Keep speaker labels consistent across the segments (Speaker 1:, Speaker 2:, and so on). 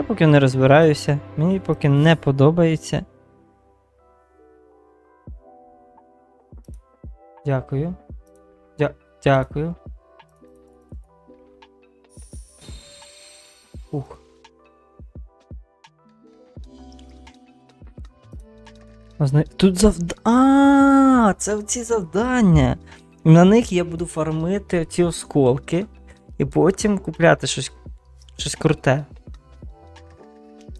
Speaker 1: Я поки не розбираюся, мені поки не подобається. Дякую. Дя- дякую. Ух. Тут завд... А, це ці завдання. На них я буду фармити ці осколки і потім купляти щось, щось круте.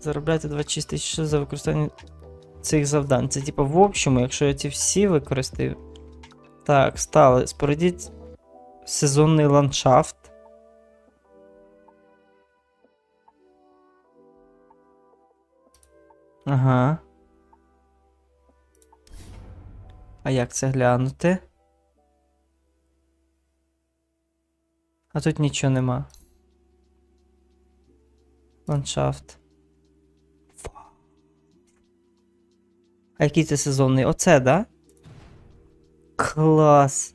Speaker 1: Заробляти 26 тисяч за використання цих завдань. Це типу в общому, якщо я ці всі використаю. Так, стали. Спорядіть сезонний ландшафт. Ага. А як це глянути? А тут нічого нема. Ландшафт. А який це сезонний? Оце, да? Клас.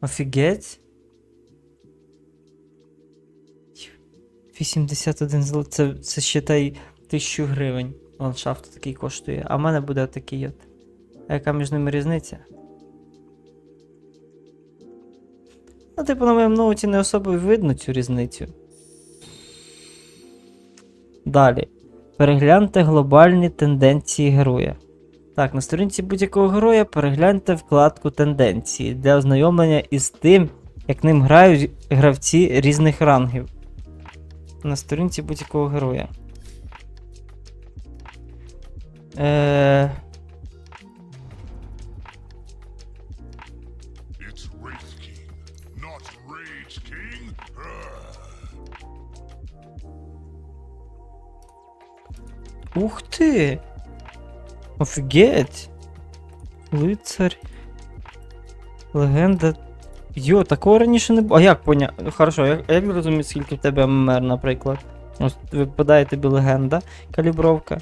Speaker 1: Офігеть. 81 злот. Це, це ще та й 1000 гривень. Ландшафт такий коштує. А в мене буде такий от. А яка між ними різниця? Ну, типу, на моєму ноуті не особо видно цю різницю. Далі. Перегляньте глобальні тенденції героя. Так, на сторінці будь-якого героя перегляньте вкладку тенденції для ознайомлення із тим, як ним грають гравці різних рангів. На сторінці будь-якого героя. Е... Ух ти! Офігеть! Лицар. Легенда. Йо, такого раніше не було. А як поня... Хорошо, як, як розуміти, скільки в тебе ММР, наприклад? Ось випадає тобі легенда, калібровка.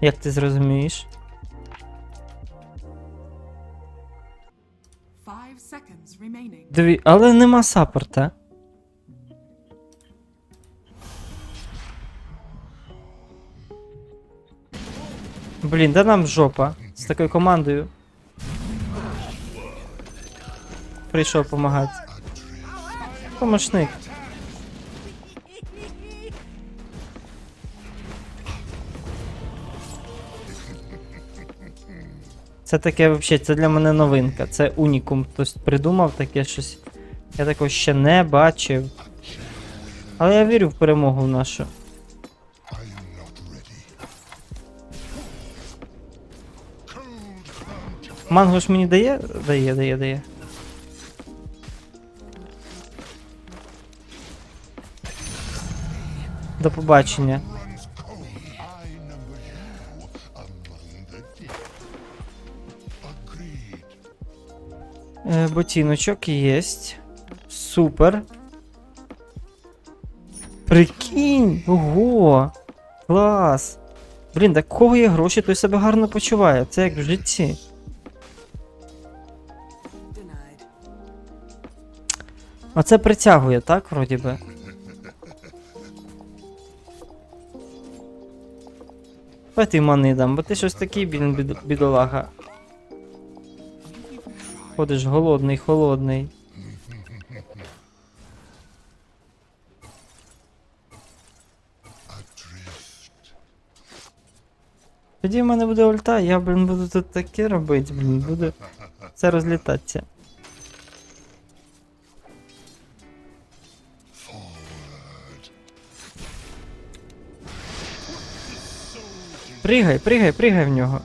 Speaker 1: Як ти зрозумієш?
Speaker 2: Remaining.
Speaker 1: Але нема саппорта. Блін, де нам жопа з такою командою. Прийшов допомагати. Помощник. Це таке взагалі, це для мене новинка. Це унікум. Хтось придумав таке щось. Я такого ще не бачив. Але я вірю в перемогу
Speaker 3: в нашу.
Speaker 1: Манго ж мені дає? Дає, дає, дає. До побачення. Е, ботиночок єсть. Супер. Прикинь! Ого! Клас! Блін, так кого є гроші, той себе гарно почуває. Це як в житті. Оце притягує, так, вроді би. Давай ти мани дам, бо ти щось такий, блін, бід- бідолага. Ходиш голодний, холодний. Тоді в мене буде ульта, я, блін, буду тут таке робити, блін, буду це розлітатися. Пригай, пригай, пригай в нього.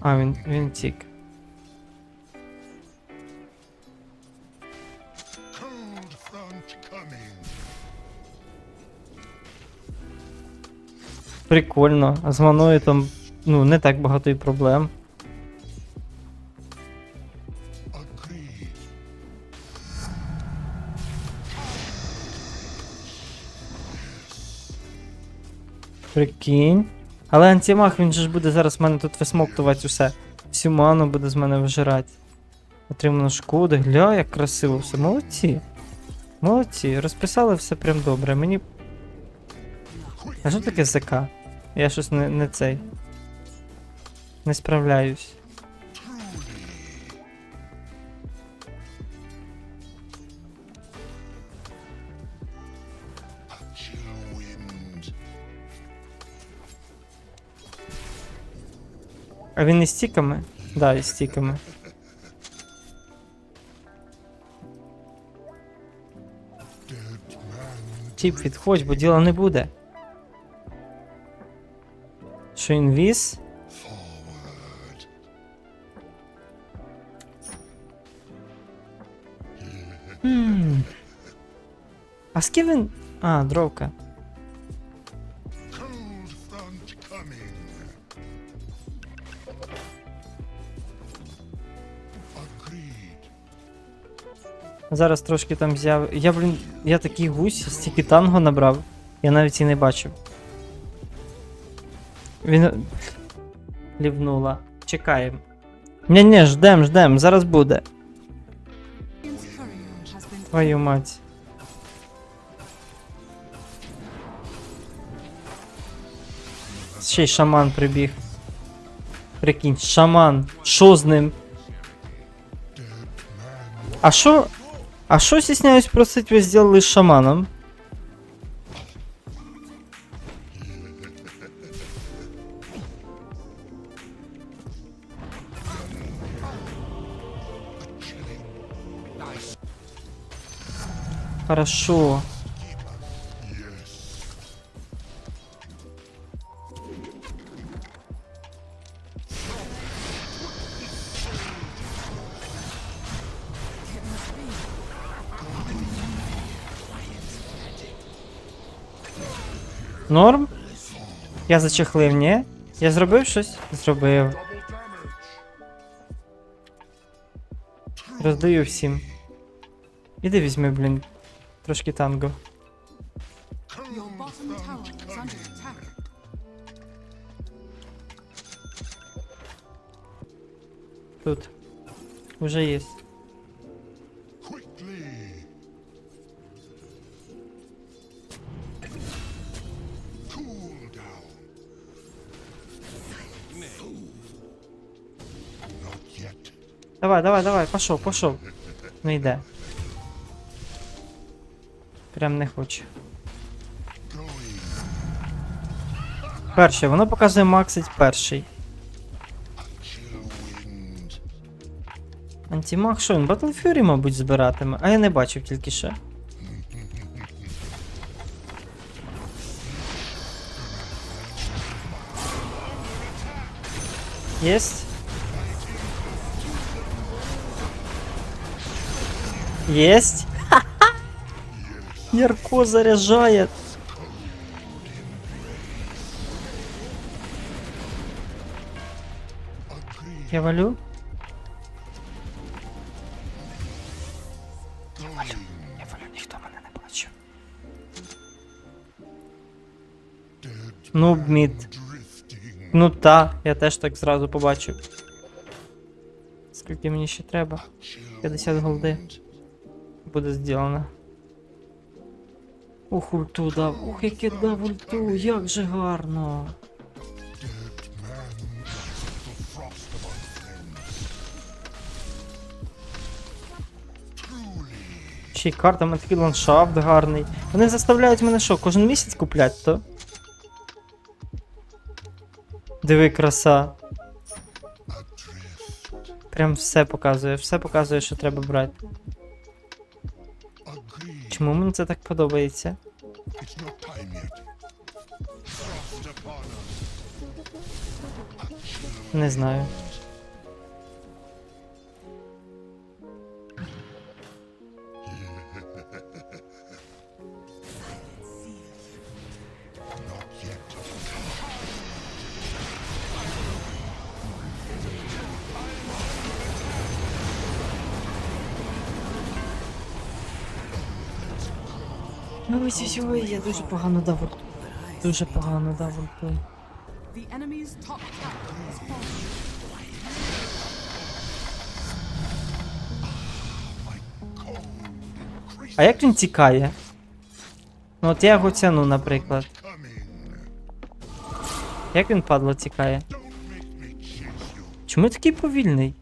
Speaker 1: А, він, він тік. Прикольно. А з маною там, ну, не так багато і проблем. Прикинь. Але антимаг, він же ж буде зараз в мене тут висмоктувати усе. Всю ману буде з мене вижирати. Отримано шкоди. Гля, як красиво все. Молодці. Молодці. Розписали все прям добре. Мені. А що таке ЗК? Я щось не, не цей. Не справляюсь. А він із стіками? Да, із стіками. Тіп, відходь, бо діла не буде. Що?
Speaker 3: Forward.
Speaker 1: Хм. А з ким він. А, дровка. Зараз трошки там з'яв. Я, блін, я такий гусь, стільки танго набрав. Я навіть і не бачив. Він. Лівнула. Чекаємо. Ні, ні, ждем, ждем, зараз буде. Твою мать. Ще й шаман прибіг. Прикинь, шаман. Що з ним? А що? А що стісняюсь просить ви зробили з шаманом? Хорошо. Норм? Я зачехлив, ні? Я зробив щось? Зробив. Роздаю всім. Іди візьми, блін. Трошки танго.
Speaker 2: Your bottom tower is under attack.
Speaker 1: Тут. Уже є. Давай, давай, давай, пошов, пошов. Не йде. Прям не хоче.
Speaker 3: Going.
Speaker 1: Перший, воно показує максить перший.
Speaker 3: Chill wind.
Speaker 1: Антимаг, що він Battle Fury, мабуть, збиратиме, а я не бачив тільки що. Єсть. Єсть. Ярко заряджає.
Speaker 3: Agreed.
Speaker 1: Я валю. Я валю, ніхто мене не бачив. Ну, мід. Ну та, я теж так зразу побачив. Скільки мені ще треба?
Speaker 3: Chill
Speaker 1: 50 голди. Буде зроблено. Ух, ульту дав. Ух, яке дав ульту, як же гарно. Ще й карта, такий ландшафт гарний. Вони заставляють мене що, кожен місяць купляти, то? Диви, краса. Прям все показує, все показує, що треба брати. Чому мені це так подобається? Не знаю. Ой, ой, ой, я дуже погано дав. Дуже погано дав. А як він тікає? Ну от я його тяну, наприклад. Як він падло тікає? Чому такий повільний?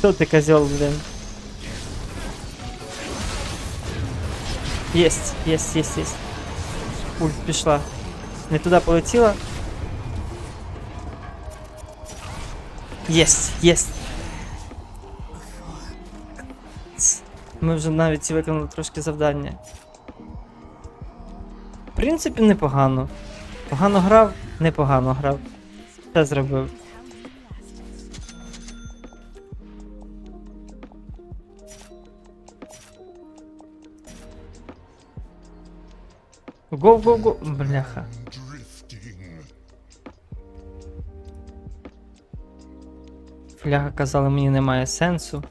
Speaker 1: Хто ти козел, блин? Єсть, єсть, єсть, єсть. Ульт пішла. Не туди полетіла. Єсть, єсть. Ми вже навіть виконали трошки завдання. В принципі, непогано. Погано грав, непогано грав. Все зробив. Гоу-гоу-гоу. Бляха. Фляга казала, мені немає сенсу.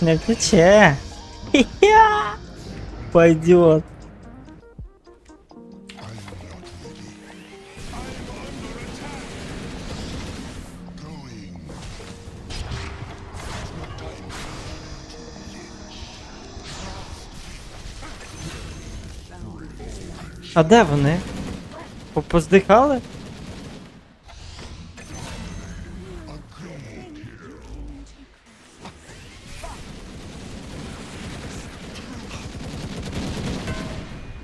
Speaker 1: Не тече. Пойдет. А де вони? По- Поздихали?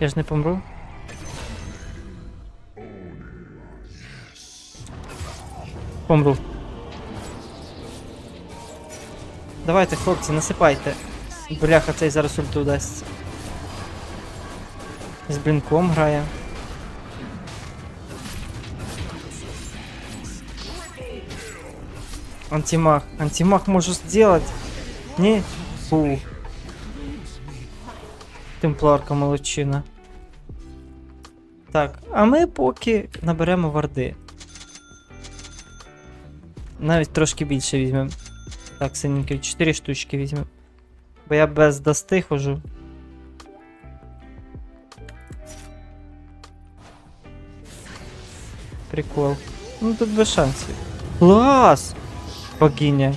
Speaker 1: Я ж не помру. Помру. Давайте, хлопці, насипайте. Бляха, цей зараз ульту дасть. З блінком грає. Антимаг. Антимаг можу сделать. Ні? Фу. Темпларка молодчина. Так, а ми поки наберемо варди. Навіть трошки більше візьмемо. Так, синенький, 4 штучки візьмемо. Бо я без дасти хожу. Прикол. Ну тут без шансів. Клас! Богиня.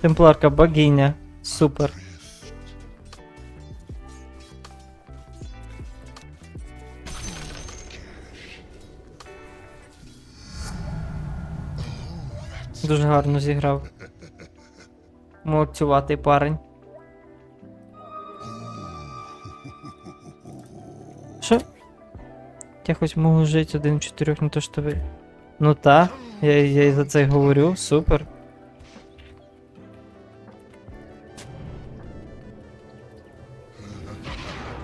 Speaker 1: Темпларка богиня. Супер. Дуже гарно зіграв. Молодцюватий парень. Я хоч можу жити один в чотирьох, не то що ви. Ну та, я, я і за це й говорю, супер.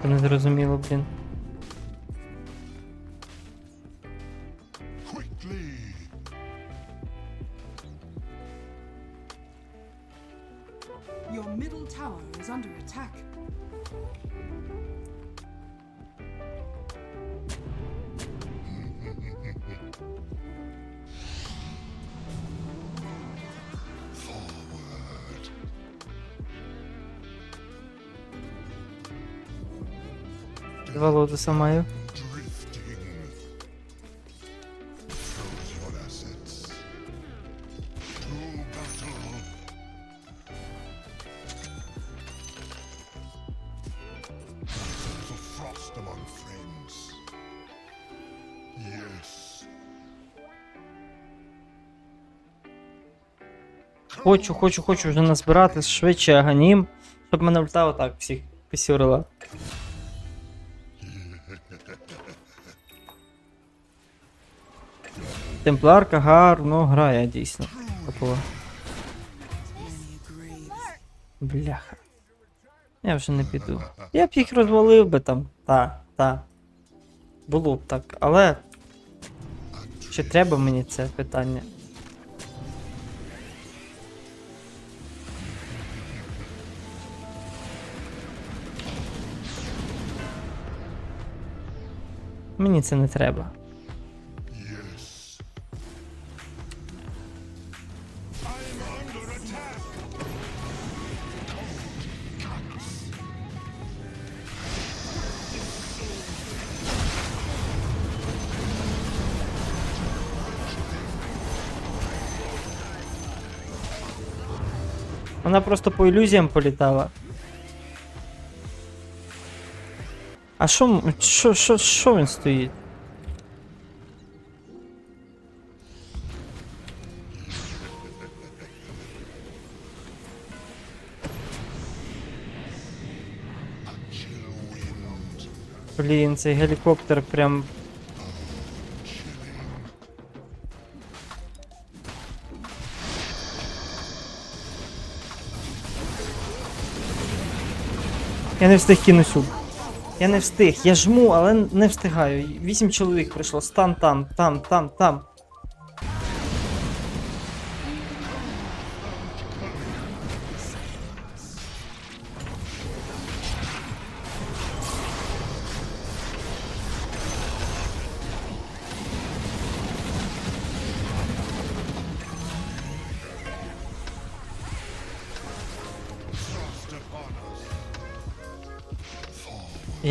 Speaker 1: Це не зрозуміло, блін.
Speaker 3: Friends. Yes.
Speaker 1: Хочу, хочу, хочу вже назбирати швидше аганім, щоб мене ульта отак всіх пісюрила. Темпларка гарно грає, дійсно. Топова. Бляха. Я вже не піду. Я б їх розвалив би там. Та, та. Було б так, але. Чи треба мені це питання? Мені це не треба. Вона просто по ілюзіям політала. А що, м- що, що, що він стоїть?
Speaker 3: Chill wind.
Speaker 1: Блін, цей гелікоптер прям. Я не встиг кину ульт. Я не встиг, я жму, але не встигаю. Вісім чоловік прийшло. Стан там, там, там, там.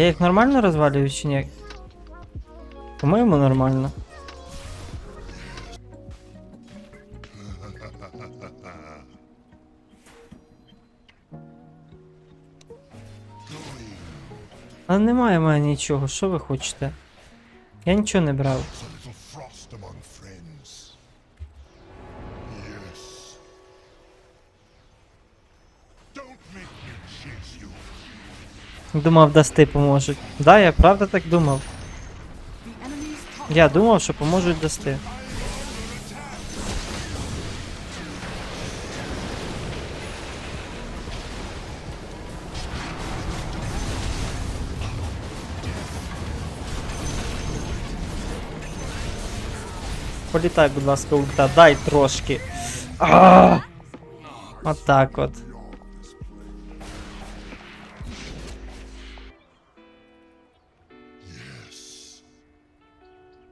Speaker 1: Я їх нормально розвалюю чи ні? По-моєму, нормально. Але немає в нічого, що ви хочете? Я нічого не брав. Думав, дасти поможуть. Да, я правда так думав. Я думав, що поможуть дасти. Політай, будь ласка, ульта, дай трошки. Отак от.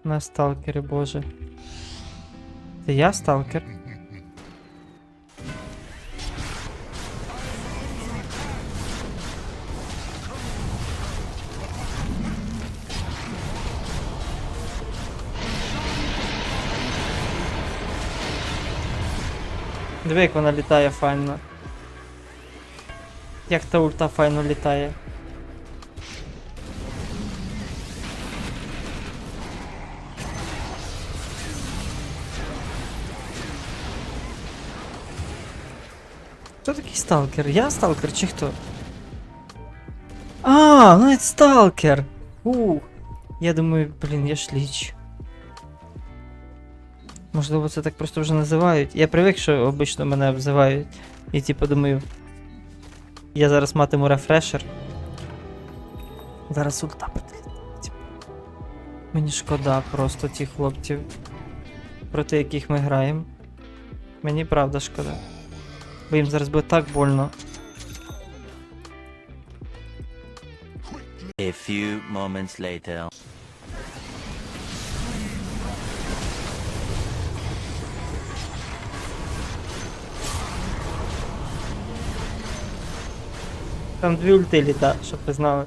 Speaker 1: На сталкері, боже. Це я сталкер? Диви, як вона літає файно. Як та ульта файно літає. Хто такий сталкер? Я сталкер чи хто? А, ну це сталкер! Ух. Я думаю, блін, я ж ліч. Можливо, це так просто вже називають. Я привик, що обично мене обзивають. І типу думаю. Я зараз матиму рефрешер. Зараз ульта підлітить. Мені шкода просто тих хлопців, проти яких ми граємо. Мені правда шкода. Бо їм зараз буде так больно.
Speaker 4: A few moments later.
Speaker 1: Там дві ульти літа, щоб ви знали.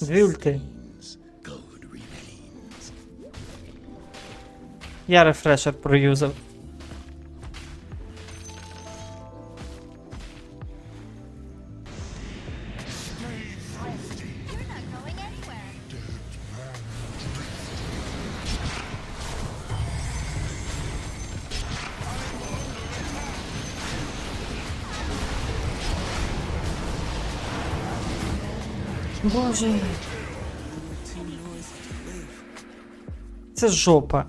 Speaker 1: Дві ульти. Я рефрешер проюзав. Боже. Це жопа.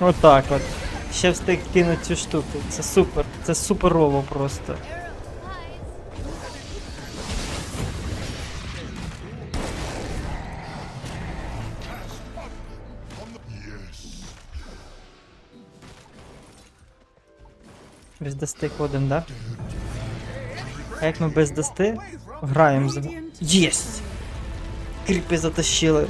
Speaker 1: Отак от. Ще встиг кинути цю штуку. Це супер. Це суперово просто. Без дасти ходим, да? А як ми без дасти? Граємо за. Єсть! кріпи затащили.